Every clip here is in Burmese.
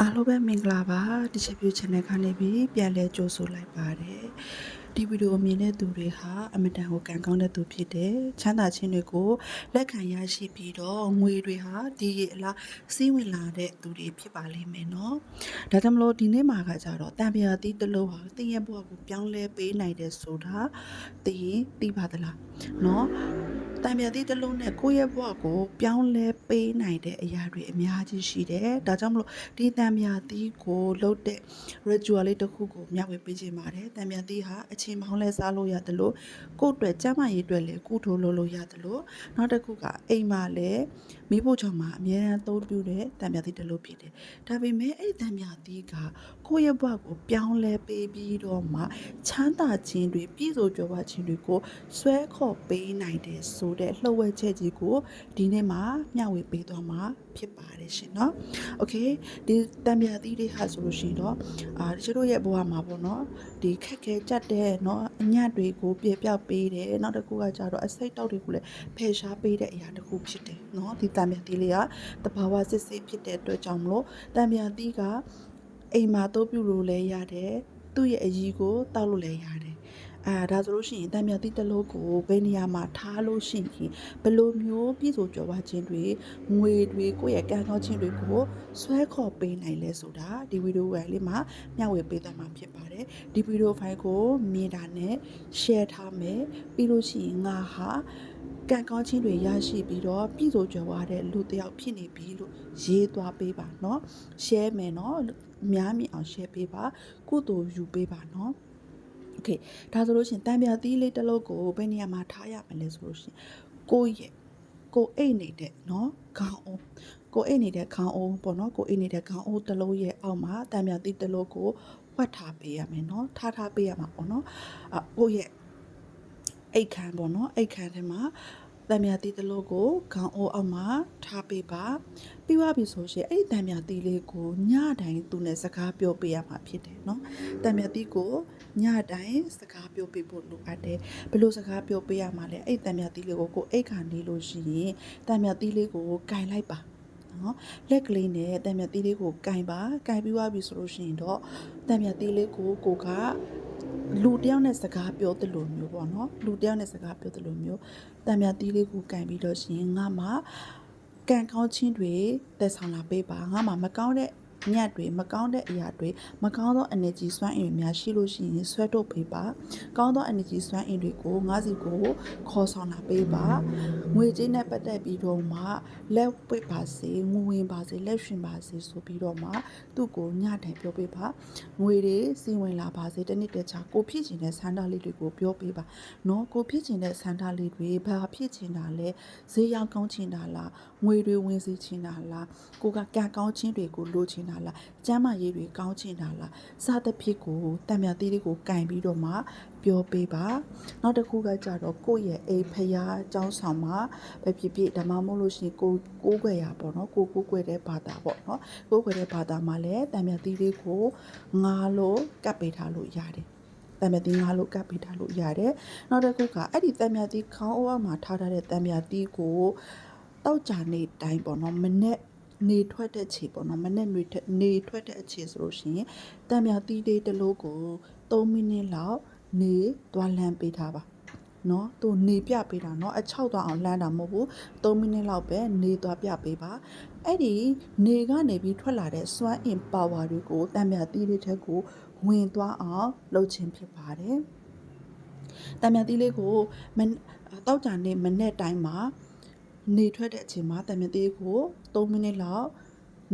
အားလုံးပဲမင်္ဂလာပါဒီချက်ပြ channel ကနေပြီးပြန်လဲကြိုဆိုလိုက်ပါတယ်ဒီဗီဒီယိုမြင်တဲ့သူတွေဟာအမတန်ကိုကံကောင်းတဲ့သူဖြစ်တယ်ချမ်းသာခြင်းတွေကိုလက်ခံရရှိပြီးတော့ငွေတွေဟာဒီရေအလားစီးဝင်လာတဲ့သူတွေဖြစ်ပါလိမ့်မယ်နော်ဒါကြောင့်မလို့ဒီနေ့မှာကကြတော့တံပြာတီးတစ်လုံးဟာတင်းရဲ့ဘဝကိုပြောင်းလဲပေးနိုင်တယ်ဆိုတာသိရင်သိပါသလားနော် တံမြတ်သီးတစ်လုံးနဲ့ကိုယ့်ရဲ့ဘဝကိုပြောင်းလဲပေးနိုင်တဲ့အရာတွေအများကြီးရှိတယ်။ဒါကြောင့်မလို့ဒီတံမြတ်သီးကိုလှုပ်တဲ့ ritual လေးတစ်ခုကိုမျှဝေပေးခြင်းပါတယ်။တံမြတ်သီးဟာအချိန်ပေါင်းလဲစားလို့ရတယ်လို့ကိုယ့်အတွက်ကျန်းမာရေးအတွက်လည်းကုထိုးလို့လို့ရတယ်လို့နောက်တစ်ခုကအိမ်မှာလည်းမိဖို့ချောင်မှာအများအားသုံးပြုတဲ့တံမြတ်သီးတစ်လုံးဖြစ်တယ်။ဒါပေမဲ့အဲ့ဒီတံမြတ်သီးကကိုယ့်ရဲ့ဘဝကိုပြောင်းလဲပေးပြီးတော့မှချမ်းသာခြင်းတွေပြည့်စုံကြွယ်ဝခြင်းတွေကိုဆွဲခေါ်ပေးနိုင်တယ်ဆိုတဲ့လှုပ်ဝက်ချက်ကြီးကိုဒီနေ့မှာမျှဝေပေးသွားမှာဖြစ်ပါတယ်ရှင်เนาะโอเคဒီတံမြတ်သီးတွေဟာဆိုလို့ရှိရင်တော့အာတချို့တို့ရဲ့ဘဝမှာပေါ့နော်ဒီခက်ခဲကြက်တဲ့เนาะအညံ့တွေကိုပြေပြောက်ပေးတယ်နောက်တစ်ခုကကြတော့အစိတ်တောက်တွေကိုလည်းဖယ်ရှားပေးတဲ့အရာတစ်ခုဖြစ်တယ်เนาะဒီတံမြတ်သီးလေးကတဘာဝစစ်စစ်ဖြစ်တဲ့အတွက်ကြောင့်မလို့တံမြတ်သီးကအိမ်မှာအသုံးပြုလို့လည်းရတယ်သူ့ရဲ့အကြီးကိုတောက်လို့လည်းရတယ် အာဒါဆိုလို့ရှိရင်တံမြတ်သီးတစ်လုံးကိုဘယ်နေရာမှာထားလို့ရှိရင်ဘယ်လိုမျိုးပြည့်စုံကြွယ်ဝခြင်းတွေငွေတွေကိုယ့်ရဲ့ကံကောင်းခြင်းတွေကိုဆွဲခေါ်ပေးနိုင်လဲဆိုတာဒီဗီဒီယိုဝင်လေးမှာမျှဝေပေးသွားမှာဖြစ်ပါတယ်ဒီဗီဒီယိုဖိုင်ကိုမြင်တာနဲ့ share ထားမယ်ပြီးလို့ရှိရင်ငါဟာကံကောင်းခြင်းတွေရရှိပြီးတော့ပြည်စုံကြွယ်ဝတဲ့လူတစ်ယောက်ဖြစ်နေပြီလို့ရေးသွားပေးပါเนาะ share မယ်เนาะအများမြင်အောင် share ပေးပါကုသိုလ်ယူပေးပါเนาะ โอเคဒါဆိုလို့ရှရင်တံပြာသီးလေးတစ်လုံးကိုဘယ်နေရာမှာထားရမလဲဆိုလို့ရှရင်ကိုယ့်ရဲ့ကိုအိတ်နေတဲ့เนาะခေါင်းအုံးကိုအိတ်နေတဲ့ခေါင်းအုံးပေါ့เนาะကိုအိတ်နေတဲ့ခေါင်းအုံးတစ်လုံးရဲ့အောက်မှာတံပြာသီးတစ်လုံးကိုဝတ်ထားပေးရမယ်เนาะထားထားပေးရမှာပေါ့เนาะအကိုယ့်ရဲ့အိတ်ခမ်းပေါ့เนาะအိတ်ခမ်းထဲမှာ အ တံမြာတီးတစ်လုံးကိုခေါင်းအိုးအောက်မှာထားပေးပါပြီးသွားပြီဆိုရှင်အဲ့ဒီတံမြာတီးလေးကိုညတိုင်းသူနဲ့စကားပြောပေးရမှာဖြစ်တယ်เนาะတံမြာတီးကိုညတိုင်းစကားပြောပေးဖို့လိုအပ်တယ်ဘယ်လိုစကားပြောပေးရမှာလဲအဲ့ဒီတံမြာတီးလေးကိုကိုအိတ်ခါနေလို့ရှိရင်တံမြာတီးလေးကိုကင်လိုက်ပါနော်လက်ကလေးနဲ့တံမြတ်သီးလေးကိုကင်ပါကင်ပြီးသွားပြီဆိုလို့ရှိရင်တော့တံမြတ်သီးလေးကိုကိုက လူတယောက်နဲ့စကားပြောသလိုမျိုးပေါ့နော်လူတယောက်နဲ့စကားပြောသလိုမျိုးတံမြတ်သီးလေးကိုကင်ပြီးတော့ရှင်ငါမှကံကောင်းခြင်းတွေသက်ဆောင်လာပေးပါငါမှမကောင်းတဲ့ ညက်တွေမကောင်းတဲ့အရာတွေမကောင်းသော energy စွမ်းအင်တွေများရှိလို့ရှိရင်ဆွဲထုတ်ပေးပါကောင်းသော energy စွမ်းအင်တွေကိုငါးစီကိုခေါ်ဆောင်လာပေးပါငွေကြေးနဲ့ပတ်သက်ပြီးတော့မှလက်ပွေပါစေငွေဝင်ပါစေလက်ရှင်ပါစေဆိုပြီးတော့မှသူ့ကိုညတိုင်ပြောပေးပါငွေတွေစီဝင်လာပါစေတနေ့တခြားကိုဖြစ်ချင်တဲ့ဆန္ဒလေးတွေကိုပြောပေးပါနော်ကိုဖြစ်ချင်တဲ့ဆန္ဒလေးတွေဘာဖြစ်ချင်တာလဲဈေးရောက်ကောင်းချင်တာလားငွေတွေဝင်စေချင်တာလားကိုကကံကောင်းခြင်းတွေကိုလိုချင်တာလားကျမ်းမာရေးတွေကောင်းချင်တာလားစသဖြင့်ကိုတံမြတ်သေးလေးကိုကင်ပြီးတော့မှပြောပေးပါနောက်တစ်ခုကကြတော့ကိုယ့်ရဲ့အိမ်ဖျားအကြောင်းဆောင်မှာပဲဖြစ်ဖြစ်ဓမ္မမို့လို့ရှိရင်ကိုကိုးကွယ်ရပေါ့နော်ကိုကိုးကွယ်တဲ့ဘာသာပေါ့နော်ကိုးကွယ်တဲ့ဘာသာမှာလည်းတံမြတ်သေးလေးကိုငါလို့ကပ်ပေးထားလို့ရတယ်တံမြတ်တီးငါလို့ကပ်ပေးထားလို့ရတယ်။နောက်တစ်ခုကအဲ့ဒီတံမြတ်တီးခေါင်းအုပ်မှာထားထားတဲ့တံမြတ်တီးကိုတောက်ကြနေတိုင်းပေါ့နော်မနေ့ နေထွက်တဲ့ခြေပေါ့နော်မနေ့နေထွက်နေထွက်တဲ့အခြေဆိုလို့ရှိရင်တံမြတ်တီးလေးတစ်လုံးကို3မိနစ်လောက်နေသွားလမ်းပေးထားပါနော်သူနေပြပေးတာနော်အချောက်သွားအောင်လှမ်းတာမဟုတ်ဘူး3မိနစ်လောက်ပဲနေသွားပြပေးပါအဲ့ဒီနေကနေပြီးထွက်လာတဲ့စွမ်းအင်ပါဝါတွေကိုတံမြတ်တီးလေးထက်ကိုဝင်သွားအောင်လုပ်ခြင်းဖြစ်ပါတယ်တံမြတ်တီးလေးကိုမတောက်ကြနေမနေ့တိုင်းမှာ နေထွက်တဲ့အချိန်မှာတံမြတ်တီးကို3မိနစ်လောက်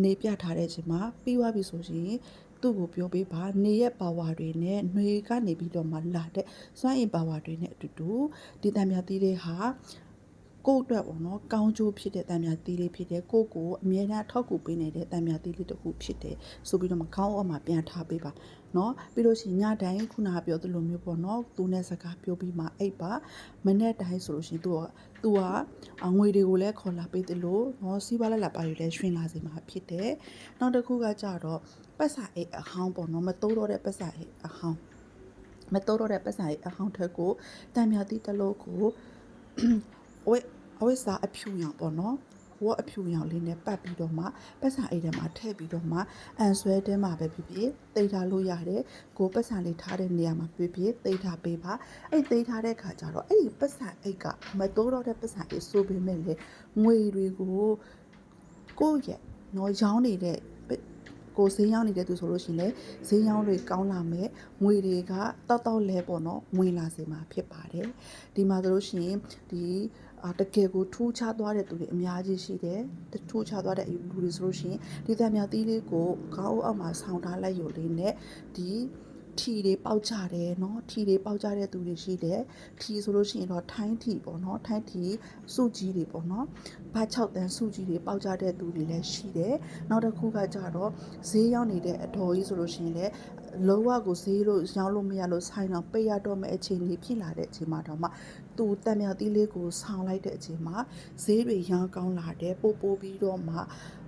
နေပြထားတဲ့အချိန်မှာပြီးသွားပြီဆိုရင်သူ့ကိုပြောပေးပါနေရဲ့ပါဝါတွေနဲ့နှွေကနေပြီးတော့မှလာတဲ့စွမ်းအင်ပါဝါတွေနဲ့အတူတူဒီတံမြတ်တီးလေးဟာ ကိုယ့်အတွက်ပေါ့နော်ကောင်းကျိုးဖြစ်တဲ့တန်မြာသီးလေးဖြစ်တယ်ကိုယ့်ကိုအမြဲတမ်းထောက်ကူပေးနေတဲ့တန်မြာသီးလေးတစ်ခုဖြစ်တယ်ဆိုပြီးတော့မကောင်းအောင်မှပြန်ထားပေးပါနော်ပြီးလို့ရှိရင်ညတိုင်းခုနကပြောသလိုမျိုးပေါ့နော်သူနဲ့စကားပြောပြီးမှအိပ်ပါမနေ့တိုင်းဆိုလို့ရှိရင်သူကသူကငွေတွေကိုလည်းခေါ်လာပေးသလိုနော်စီးပွားလက်လက်ပါတွေလည်းရှင်လာစေမှာဖြစ်တယ်နောက်တစ်ခုကကြတော့ပတ်စာအိတ်အဟောင်းပေါ့နော်မတိုးတော့တဲ့ပတ်စာအိတ်အဟောင်းမတိုးတော့တဲ့ပတ်စာအိတ်အဟောင်းထက်ကိုတန်မြာသီးတစ်လုံးကို ဝဲအဝိစာအဖြူရောင်ပေါ့နော်ဝကအဖြူရောင်လေးနဲ့ပတ်ပြီးတော့မှပတ်စံအိတ်ထဲမှာထည့်ပြီးတော့မှအန်ဆွဲတဲမှာပဲဖြစ်ဖြစ်သိထားလို့ရတယ်ကိုပတ်စံလေးထားတဲ့နေရာမှာဖြစ်ဖြစ်သိထားပေးပါအဲ့သိထားတဲ့ခါကျတော့အဲ့ဒီပတ်စံအိတ်ကမတိုးတော့တဲ့ပတ်စံအိတ်ဆိုပေမဲ့လေငွေတွေကိုကိုယ့်ရဲ့နော်ရောင်းနေတဲ့ကိုဈေးရောက်နေတဲ့သူဆိုလို့ရှိရင်လည်းဈေးရောက်တွေကောင်းလာမယ်ငွေတွေကတောက်တောက်လဲပေါ့နော်ဝင်လာစေမှာဖြစ်ပါတယ်ဒီမှာဆိုလို့ရှိရင်ဒီ အာတကယ်ကိုထူးခြားသွားတဲ့သူတွေအများကြီးရှိတယ်တထူးခြားသွားတဲ့လူတွေဆိုလို့ရှိရင်ဒီတံမြသီးလေးကိုခေါင်းအောက်မှာဆောင်းထားလိုက်ရုံလေးနဲ့ဒီ ထီတွေပေါက်ကြတယ်เนาะထီတွေပေါက်ကြတဲ့သူတွေရှိတယ်ထီဆိုလို့ရှိရင်တော့ထိုင်းထီပေါ့เนาะထိုင်းထီစုကြီးတွေပေါ့เนาะဘာ6တန်းစုကြီးတွေပေါက်ကြတဲ့သူတွေလည်းရှိတယ်နောက်တစ်ခုကကြတော့ဈေးရောက်နေတဲ့အတော်ကြီးဆိုလို့ရှိရင်လည်းလုံးဝကိုဈေးလို့ရောင်းလို့မရလို့ဆိုင်တော့ပိတ်ရတော့မယ့်အခြေအနေဖြစ်လာတဲ့အချိန်မှာတော့မှသူတံမြသီးလေးကိုဆောင်းလိုက်တဲ့အချိန်မှာဈေးတွေရောင်းကောင်းလာတယ်ပို့ပို့ပြီးတော့မှ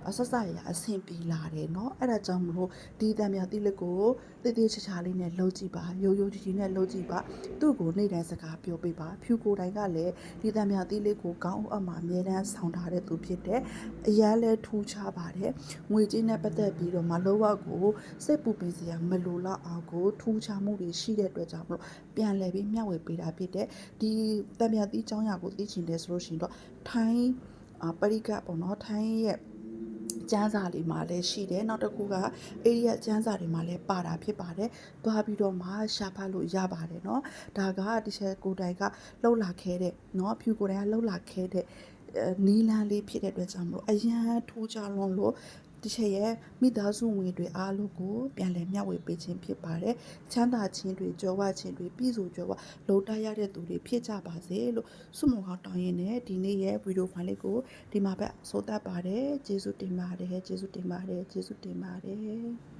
အဆက်ဆက်ရအဆင်ပြေလာတယ်เนาะအဲ့ဒါကြောင့်မလို့ဒီတံမြသီးလေးကို တည်တည်ချာချာလေးနဲ့လှုပ်ကြည့်ပါရိုးရိုးကြည့်ကြည့်နဲ့လှုပ်ကြည့်ပါသူ့ကိုနေ့တိုင်းစကားပြောပေးပါဖြူကိုယ်တိုင်ကလည်းဒီတံမြသီးလေးကိုကောင်းအောင်အမှအမြဲတမ်းဆောင်းထားတဲ့သူဖြစ်တယ်အရန်လဲထူးခြားပါတယ်ငွေကြေးနဲ့ပတ်သက်ပြီးတော့မှလောဘကိုစိတ်ပူပင်စရာမလိုတော့အောင်ကိုထူးခြားမှုတွေရှိတဲ့အတွက်ကြောင့်မလို့ပြန်လည်ပြီးမျှဝေပေးတာဖြစ်တဲ့ဒီတံမြသီးចောင်းရကိုသိချင်တယ်ဆိုလို့ရှိရင်တော့ထိုင်းအာပရိကပေါ့နော်ထိုင်းရဲ့ ကျန်းစာလေးမှာလည်းရှိတယ်နောက်တစ်ခုကအေရီယာကျန်းစာတွေမှာလည်းပါတာဖြစ်ပါတယ်သွားပြီးတော့မှရှာဖတ်လို့ရပါတယ်เนาะဒါကဒီချက်ကိုယ်တိုင်ကလှုပ်လာခဲ့တဲ့เนาะဖြူကိုယ်တိုင်ကလှုပ်လာခဲ့တဲ့အဲနီလန်းလေးဖြစ်တဲ့အတွက်ကြောင့်မလို့အရန်ထိုးကြလွန်လို့ ဒီချက်ရဲ့မိသားစုဝင်တွေအားလုံးကိုပြန်လည်မျှဝေပေးခြင်းဖြစ်ပါတယ်ချမ်းသာခြင်းတွေကြောဝခြင်းတွေပြည့်စုံကြောဝလုံတရတဲ့သူတွေဖြစ်ကြပါစေလို့ဆုမွန်ကောင်းတောင်းရင်းနဲ့ဒီနေ့ရဲ့ဗီဒီယိုဖိုင်လေးကိုဒီမှာပဲဆိုတတ်ပါတယ်ကျေးဇူးတင်ပါတယ်ကျေးဇူးတင်ပါတယ်ကျေးဇူးတင်ပါတယ်